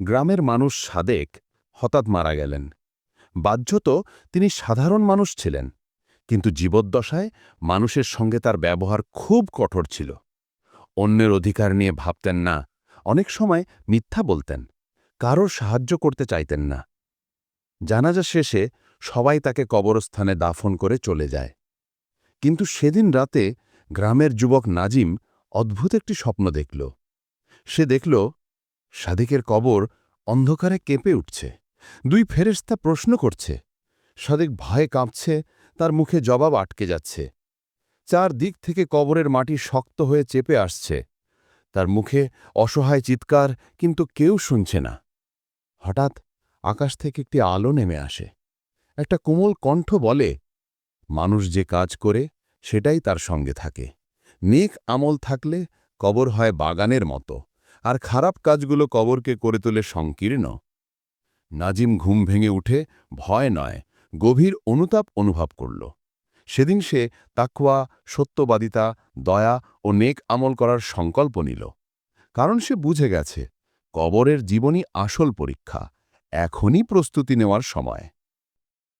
গ্রামের মানুষ সাদেক হঠাৎ মারা গেলেন। বাহ্যত তিনি সাধারণ মানুষ ছিলেন, কিন্তু জীবদ্দশায় মানুষের সঙ্গে তার ব্যবহার খুব কঠোর ছিল। অন্যের অধিকার নিয়ে ভাবতেন না, অনেক সময় মিথ্যা বলতেন, কারোর সাহায্য করতে চাইতেন না। জানাজা শেষে সবাই তাকে কবরস্থানে দাফন করে চলে যায়। কিন্তু সেদিন রাতে গ্রামের যুবক নাজিম অদ্ভুত একটি স্বপ্ন দেখল। সে দেখল সাদিকের কবর অন্ধকারে কেঁপে উঠছে। দুই ফেরেশতা প্রশ্ন করছে। সাদিক ভয়ে কাঁপছে, তার মুখে জবাব আটকে যাচ্ছে। চার দিক থেকে কবরের মাটি শক্ত হয়ে চেপে আসছে। তার মুখে অসহায় চিৎকার, কিন্তু কেউ শুনছে না। হঠাৎ আকাশ থেকে একটি আলো নেমে আসে। একটা কোমল কণ্ঠ বলে, মানুষ যে কাজ করে, সেটাই তার সঙ্গে থাকে। নেক আমল থাকলে কবর হয় বাগানের মতো। আর খারাপ কাজগুলো কবরকে করে তোলে সংকীর্ণ। নাজিম ঘুম ভেঙে উঠে ভয় নয়, গভীর অনুতাপ অনুভব করল। সেদিন সে তাকুয়া সত্যবাদিতা, দয়া ও নেক আমল করার সংকল্প নিল। কারণ সে বুঝে গেছে, কবরের জীবনই আসল পরীক্ষা, এখনই প্রস্তুতি নেওয়ার সময়।